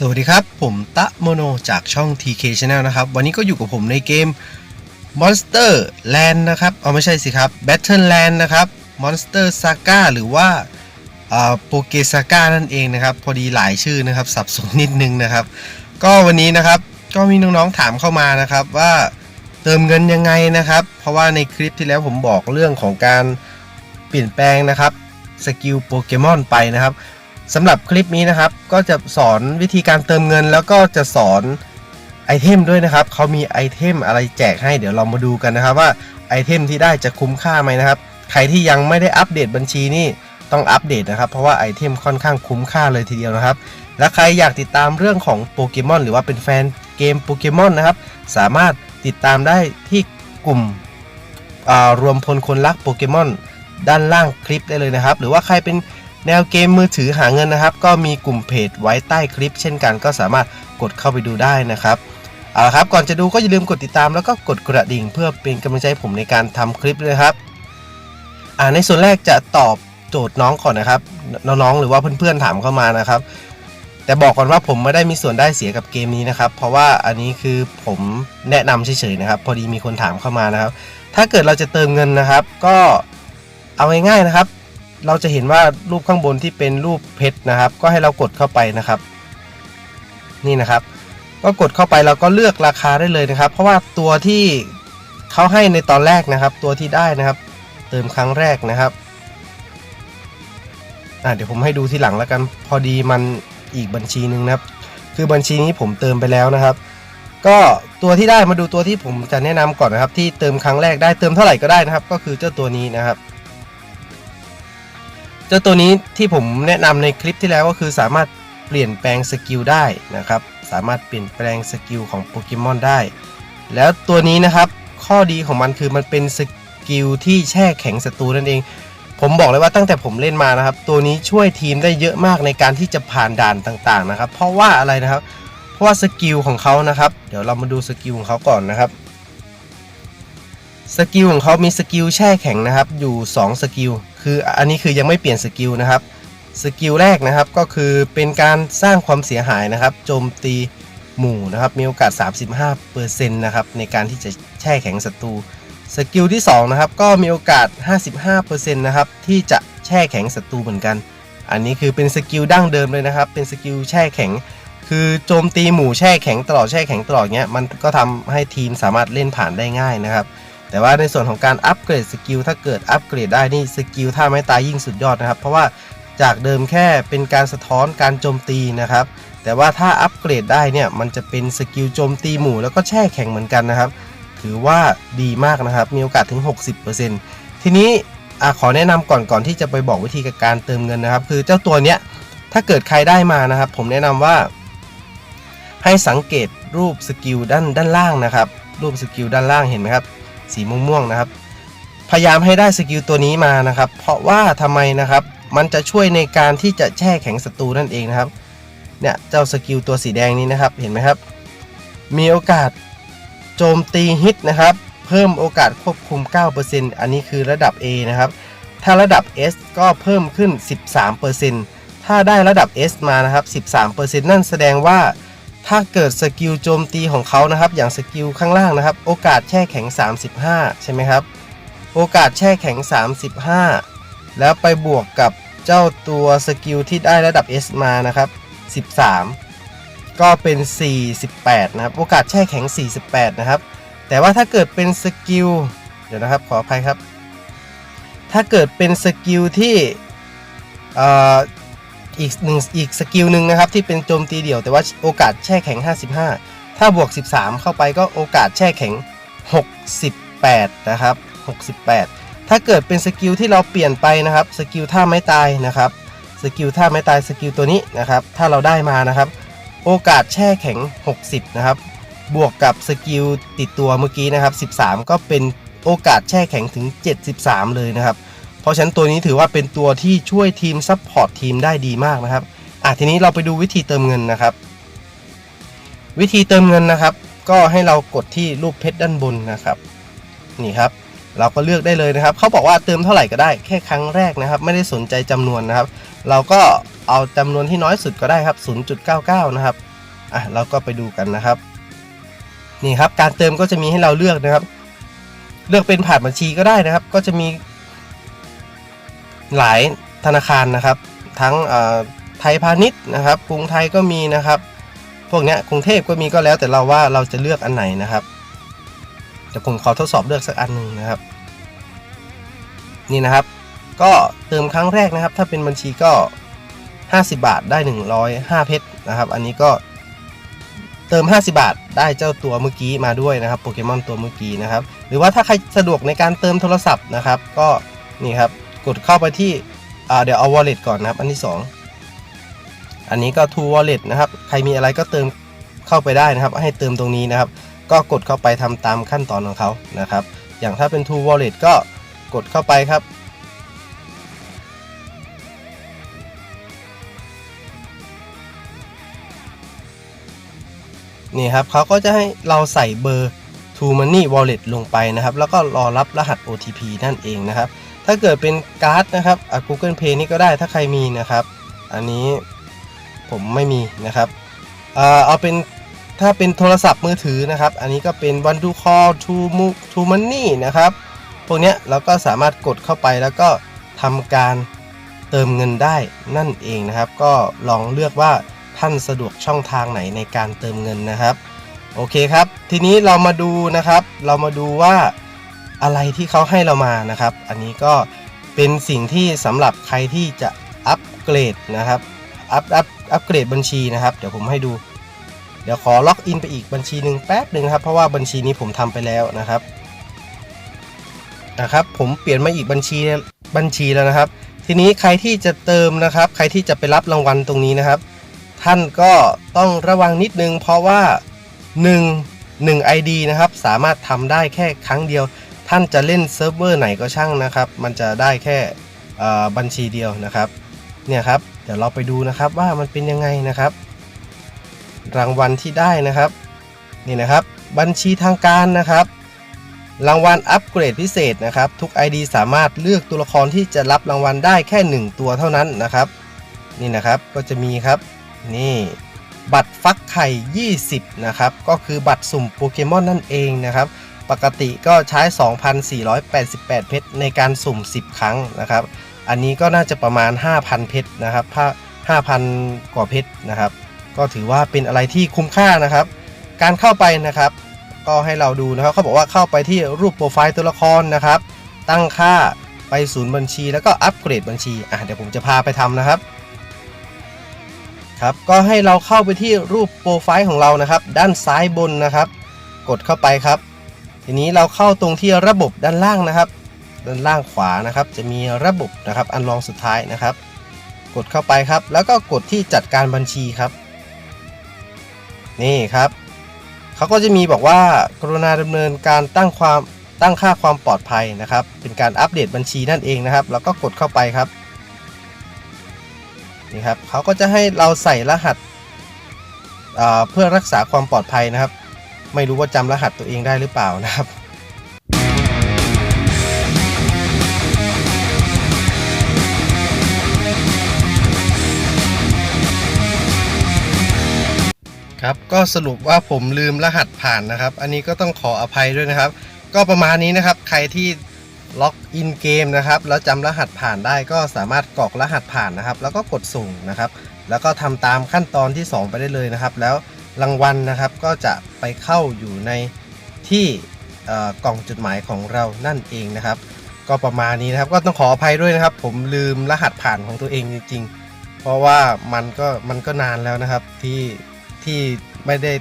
สวัสดีครับ ผมตะโมโนจากช่อง TK Channel นะครับ วันนี้ก็อยู่กับผมในเกม Monster Land นะครับ เอาไม่ใช่สิครับ Battle Land นะครับ Monster Saga หรือว่าโปเกซาก้านั่นเองนะครับ พอดีหลายชื่อนะครับ สับสนนิดนึงนะครับ ก็วันนี้นะครับก็มีน้องๆถามเข้ามานะครับว่าเติมเงินยังไงนะครับ เพราะว่าในคลิปที่แล้วผมบอกเรื่องของการเปลี่ยนแปลงนะครับสกิลโปเกมอนไปนะครับ สำหรับคลิปนี้นะครับ ก็จะสอนวิธีการเติมเงิน แล้วก็จะสอนไอเทมด้วยนะครับเขามีไอเทมอะไรแจกให้เดี๋ยวเรามาดูกันนะครับว่าไอเทมที่ได้จะคุ้มค่าไหมนะครับ ใครที่ยังไม่ได้อัปเดตบัญชีนี่ต้องอัปเดตนะครับ เพราะว่าไอเทมค่อนข้างคุ้มค่าเลยทีเดียวนะครับ และใครอยากติดตามเรื่องของโปเกมอนหรือว่าเป็นแฟนเกมโปเกมอนนะครับ สามารถติดตามได้ที่กลุ่มรวมพลคนรักโปเกมอนด้านล่างคลิปได้เลยนะครับ หรือว่าใครเป็น แนวเกมมือถือหาเงินนะครับ ก็มีกลุ่มเพจไว้ใต้คลิป เช่นกันก็สามารถกดเข้าไปดูได้นะครับเอาละครับก่อนจะดูก็อย่าลืมกดติดตามแล้วก็กดกระดิ่ง เพื่อเป็นกำลังใจผมในการทำคลิปด้วยครับอ่าในส่วนแรกจะตอบโจทย์น้องก่อนนะครับ น้องๆหรือว่าเพื่อนๆถามเข้ามานะครับ แต่บอกก่อนว่าผมไม่ได้มีส่วนได้เสียกับเกมนี้นะครับ เพราะว่าอันนี้คือผมแนะนำเฉยๆนะครับ พอดีมีคนถามเข้ามานะครับ ถ้าเกิดเราจะเติมเงินนะครับ ก็เอาง่ายๆนะครับ เราจะเห็นว่ารูปข้างบนที่เป็นรูปเพชรนะครับ ก็ให้เรากดเข้าไปนะครับ นี่นะครับ ก็กดเข้าไปเราก็เลือกราคาได้เลยนะครับ เพราะว่าตัวที่เขาให้ในตอนแรกนะครับ ตัวที่ได้นะครับ เติมครั้งแรกนะครับอ่าเดี๋ยวผมให้ดูที่หลังแล้วกันพอดีมันอีกบัญชีหนึ่งนะครับ คือบัญชีนี้ผมเติมไปแล้วนะครับ ก็ตัวที่ได้มาดูตัวที่ผมจะแนะนำก่อนนะครับ ที่เติมครั้งแรกได้เติมเท่าไหร่ก็ได้นะครับ ก็คือเจ้าตัวนี้นะครับ เจ้าตัวนี้ที่ผมแนะนำในคลิปที่แล้วก็คือสามารถเปลี่ยนแปลงสกิลได้นะครับ สามารถเปลี่ยนแปลงสกิลของโปเกมอนได้ แล้วตัวนี้นะครับข้อดีของมันคือมันเป็นสกิลที่แช่แข็งศัตรูนั่นเอง ผมบอกเลยว่าตั้งแต่ผมเล่นมานะครับ ตัวนี้ช่วยทีมได้เยอะมากในการที่จะผ่านด่านต่างๆนะครับ เพราะว่าอะไรนะครับ เพราะว่าสกิลของเขานะครับ เดี๋ยวเรามาดูสกิลของเขาก่อนนะครับสกิลของเขามีสกิลแช่แข็งนะครับ อยู่ 2 สกิล คืออันนี้คือยังไม่เปลี่ยนสกิลนะครับสกิลแรกนะครับก็คือเป็นการสร้างความเสียหายนะครับโจมตีหมู่นะครับมีโอกาส 35%นะครับในการที่จะแช่แข็งศัตรูสกิลที่2นะครับก็มีโอกาส 55%นะครับที่จะแช่แข็งศัตรูเหมือนกัน อันนี้คือเป็นสกิลดั้งเดิมเลยนะครับเป็นสกิลแช่แข็ง คือโจมตีหมู่แช่แข็งตลอดแช่แข็งตลอดเงี้ยมันก็ทำให้ทีมสามารถเล่นผ่านได้ง่ายนะครับ แต่ว่าในส่วนของการอัปเกรดสกิลถ้าเกิดอัปเกรดได้นี่สกิลท่าไม้ตายยิ่งสุดยอดนะครับ เพราะว่าจากเดิมแค่เป็นการสะท้อนการโจมตีนะครับ แต่ว่าถ้าอัปเกรดได้เนี่ยมันจะเป็นสกิลโจมตีหมู่แล้วก็แช่แข็งเหมือนกันนะครับ ถือว่าดีมากนะครับ มีโอกาสถึง 60%ทีนี้อขอแนะนำก่อนก่อนที่จะไปบอกวิธีการเติมเงินนะครับ คือเจ้าตัวเนี้ยถ้าเกิดใครได้มานะครับ ผมแนะนำว่า ให้สังเกตรูปสกิลด้านด้านล่างนะครับ รูปสกิลด้านล่างเห็นไหมครับ สีม่วงๆนะครับ พยายามให้ได้สกิลตัวนี้มานะครับ เพราะว่าทำไมนะครับ มันจะช่วยในการที่จะแช่แข็งศัตรูนั่นเองนะครับ เนี่ยเจ้าสกิลตัวสีแดงนี้นะครับ เห็นไหมครับ มีโอกาสโจมตีฮิตนะครับ เพิ่มโอกาสควบคุม 9%อันนี้คือระดับ A นะครับ ถ้าระดับ S ก็เพิ่มขึ้น 13%ถ้าได้ระดับ S มานะครับ 13%นั่นแสดงว่า ถ้าเกิดสกิลโจมตีของเขานะครับ อย่างสกิลข้างล่างนะครับ โอกาสแช่แข็ง 35 ใช่ไหมครับ โอกาสแช่แข็ง 35 แล้วไปบวกกับเจ้าตัวสกิลที่ได้ระดับ S มานะครับ 13 ก็เป็น 48 นะครับ โอกาสแช่แข็ง 48 นะครับ แต่ว่าถ้าเกิดเป็นสกิลเดี๋ยวนะครับขออภัยครับ ถ้าเกิดเป็นสกิลที่ อีกหนึ่งอีกสกิลหนึ่งนะครับที่เป็นโจมตีเดี่ยวแต่ว่าโอกาสแช่แข็ง 55 ถ้าบวก 13 เข้าไปก็โอกาสแช่แข็ง 68 นะครับ 68 ถ้าเกิดเป็นสกิลที่เราเปลี่ยนไปนะครับสกิลท่าไม้ตายนะครับสกิลท่าไม้ตายสกิลตัวนี้นะครับถ้าเราได้มานะครับ โอกาสแช่แข็ง 60 นะครับ บวกกับสกิลติดตัวเมื่อกี้นะครับ 13 ก็เป็นโอกาสแช่แข็งถึง 73 เลยนะครับ เพราะฉะนั้นตัวนี้ถือว่าเป็นตัวที่ช่วยทีมซัพพอร์ตทีมได้ดีมากนะครับอะทีนี้เราไปดูวิธีเติมเงินนะครับ วิธีเติมเงินนะครับ ก็ให้เรากดที่รูปเพชรด้านบนนะครับ นี่ครับ เราก็เลือกได้เลยนะครับ เขาบอกว่าเติมเท่าไหร่ก็ได้แค่ครั้งแรกนะครับ ไม่ได้สนใจจำนวนนะครับ เราก็เอาจำนวนที่น้อยสุดก็ได้ครับ 0.99 นะครับอะเราก็ไปดูกันนะครับ นี่ครับ การเติมก็จะมีให้เราเลือกนะครับ เลือกเป็นผ่านบัญชีก็ได้นะครับ ก็จะมี หลายธนาคารนะครับ ทั้งไทยพาณิชย์นะครับ กรุงไทยก็มีนะครับ พวกนี้กรุงเทพก็มีก็แล้วแต่เราว่าเราจะเลือกอันไหนนะครับเดี๋ยวผมขอทดสอบเลือกสักอันหนึ่งนะครับ นี่นะครับ ก็เติมครั้งแรกนะครับ ถ้าเป็นบัญชีก็ 50 บาทได้ 105 เพชรนะครับ อันนี้ก็เติม 50 บาท ได้เจ้าตัวเมื่อกี้มาด้วยนะครับโปเกมอนตัวเมื่อกี้นะครับ หรือว่าถ้าใครสะดวกในการเติมโทรศัพท์นะครับ ก็นี่ครับ กดเข้าไปที่เดี๋ยวเอา wallet ก่อนนะครับ อันที่ 2 อันนี้ก็ to wallet นะครับ ใครมีอะไรก็เติมเข้าไปได้นะครับ ให้เติมตรงนี้นะครับ ก็กดเข้าไปทำตามขั้นตอนของเขานะครับ อย่างถ้าเป็น to wallet ก็กดเข้าไปครับนี่ครับเขาก็จะให้เราใส่เบอร์ To Money Wallet ลงไปนะครับ แล้วก็รอรับรหัส OTP นั่นเองนะครับ ถ้าเกิดเป็นการ์ดนะครับอะ Google Pay นี่ก็ได้ถ้าใครมีนะครับ อันนี้ผมไม่มีนะครับเอ่อเอาเป็นถ้าเป็นโทรศัพท์มือถือนะครับ อันนี้ก็เป็น One to Call To Mo To Money นะครับ พวกเนี้ยเราก็สามารถกดเข้าไปแล้วก็ทำการเติมเงินได้นั่นเองนะครับ ก็ลองเลือกว่าท่านสะดวกช่องทางไหนในการเติมเงินนะครับ โอเคครับ ทีนี้เรามาดูนะครับ เรามาดูว่า อะไรที่เขาให้เรามานะครับ อันนี้ก็เป็นสิ่งที่สำหรับใครที่จะอัปเกรดนะครับอัปอัปอัปเกรดบัญชีนะครับ เดี๋ยวผมให้ดู เดี๋ยวขอล็อกอินไปอีกบัญชีหนึ่งแป๊บหนึ่งครับ เพราะว่าบัญชีนี้ผมทำไปแล้วนะครับนะครับ ผมเปลี่ยนมาอีกบัญชีบัญชีแล้วนะครับ ทีนี้ใครที่จะเติมนะครับ ใครที่จะไปรับรางวัลตรงนี้นะครับ ท่านก็ต้องระวังนิดนึง เพราะว่า 1 1 ID นะครับ สามารถทำได้แค่ครั้งเดียว ท่านจะเล่นเซิร์ฟเวอร์ไหนก็ช่างนะครับ มันจะได้แค่บัญชีเดียวนะครับ เนี่ยครับ เดี๋ยวเราไปดูนะครับว่ามันเป็นยังไงนะครับ รางวัลที่ได้นะครับ นี่นะครับ บัญชีทางการนะครับ รางวัลอัปเกรดพิเศษนะครับ ทุก ID สามารถเลือกตัวละครที่จะรับรางวัลได้แค่ 1 ตัวเท่านั้นนะครับ นี่นะครับก็จะมีครับ นี่บัตรฟักไข่ 20 นะครับ ก็คือบัตรสุ่มโปเกมอนนั่นเองนะครับ ปกติก็ใช้ 2,488 เพชรในการสุ่ม 10 ครั้งนะครับ อันนี้ก็น่าจะประมาณ 5,000 เพชรนะครับถ้า5,000 กว่าเพชรนะครับ ก็ถือว่าเป็นอะไรที่คุ้มค่านะครับ การเข้าไปนะครับ ก็ให้เราดูนะครับเขาบอกว่าเข้าไปที่รูปโปรไฟล์ตัวละครนะครับ ตั้งค่าไปศูนย์บัญชี แล้วก็อัปเกรดบัญชีอะเดี๋ยวผมจะพาไปทำนะครับครับก็ให้เราเข้าไปที่รูปโปรไฟล์ของเรานะครับ ด้านซ้ายบนนะครับ กดเข้าไปครับ ทีนี้เราเข้าตรงที่ระบบด้านล่างนะครับ ด้านล่างขวานะครับ จะมีระบบนะครับ อันรองสุดท้ายนะครับ กดเข้าไปครับ แล้วก็กดที่จัดการบัญชีครับ นี่ครับเขาก็จะมีบอกว่ากรุณาดำเนินการตั้งความตั้งค่าความปลอดภัยนะครับ เป็นการอัปเดตบัญชีนั่นเองนะครับ แล้วก็กดเข้าไปครับนี่ครับเขาก็จะให้เราใส่รหัสเเพื่อรักษาความปลอดภัยนะครับ ไม่รู้ว่าจำรหัสตัวเองได้หรือเปล่านะครับครับก็สรุปว่าผมลืมรหัสผ่านนะครับ อันนี้ก็ต้องขออภัยด้วยนะครับ ก็ประมาณนี้นะครับ ใครที่ล็อกอินเกมนะครับ แล้วจำรหัสผ่านได้ก็สามารถกรอกรหัสผ่านนะครับ แล้วก็กดส่งนะครับ แล้วก็ทำตามขั้นตอนที่ 2 ไปได้เลยนะครับ แล้ว รางวัลนะครับก็จะไปเข้าอยู่ในที่กล่องจดหมายของเรานั่นเองนะครับ ก็ประมาณนี้นะครับ ก็ต้องขออภัยด้วยนะครับ ผมลืมรหัสผ่านของตัวเองจริงๆ เพราะว่ามันก็มันก็นานแล้วนะครับที่ที่ไม่ได้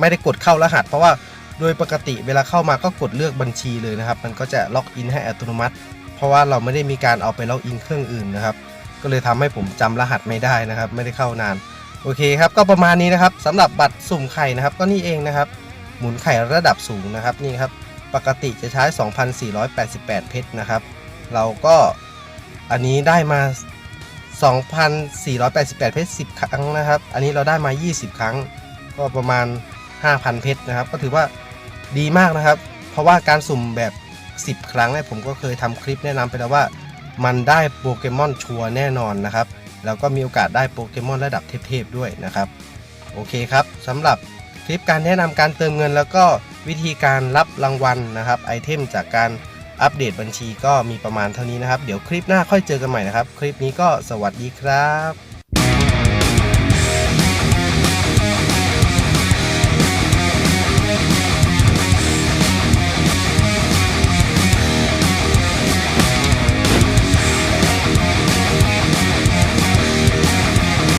ไม่ได้กดเข้ารหัส เพราะว่าโดยปกติเวลาเข้ามาก็กดเลือกบัญชีเลยนะครับ มันก็จะล็อกอินให้อัตโนมัติ เพราะว่าเราไม่ได้มีการเอาไปล็อกอินเครื่องอื่นนะครับ ก็เลยทำให้ผมจำรหัสไม่ได้นะครับ ไม่ได้เข้านาน โอเคครับก็ประมาณนี้นะครับสำหรับบัตรสุ่มไข่นะครับ ก็นี่เองนะครับ หมุนไข่ระดับสูงนะครับนี่ครับปกติจะใช้ 2,488 เพชรนะครับ เราก็อันนี้ได้มา 2,488 เพชร 10 ครั้งนะครับ อันนี้เราได้มา 20 ครั้ง ก็ประมาณ 5,000 เพชรนะครับ ก็ถือว่าดีมากนะครับ เพราะว่าการสุ่มแบบ 10 ครั้งเนี่ยผมก็เคยทำคลิปแนะนำไปแล้วว่า มันได้โปเกมอนชัวร์แน่นอนนะครับ แล้วก็มีโอกาสได้โปเกมอนระดับเทพๆด้วยนะครับ โอเคครับสำหรับคลิปการแนะนำการเติมเงิน แล้วก็วิธีการรับรางวัลนะครับไอเทมจากการอัปเดตบัญชีก็มีประมาณเท่านี้นะครับ เดี๋ยวคลิปหน้าค่อยเจอกันใหม่นะครับ คลิปนี้ก็สวัสดีครับ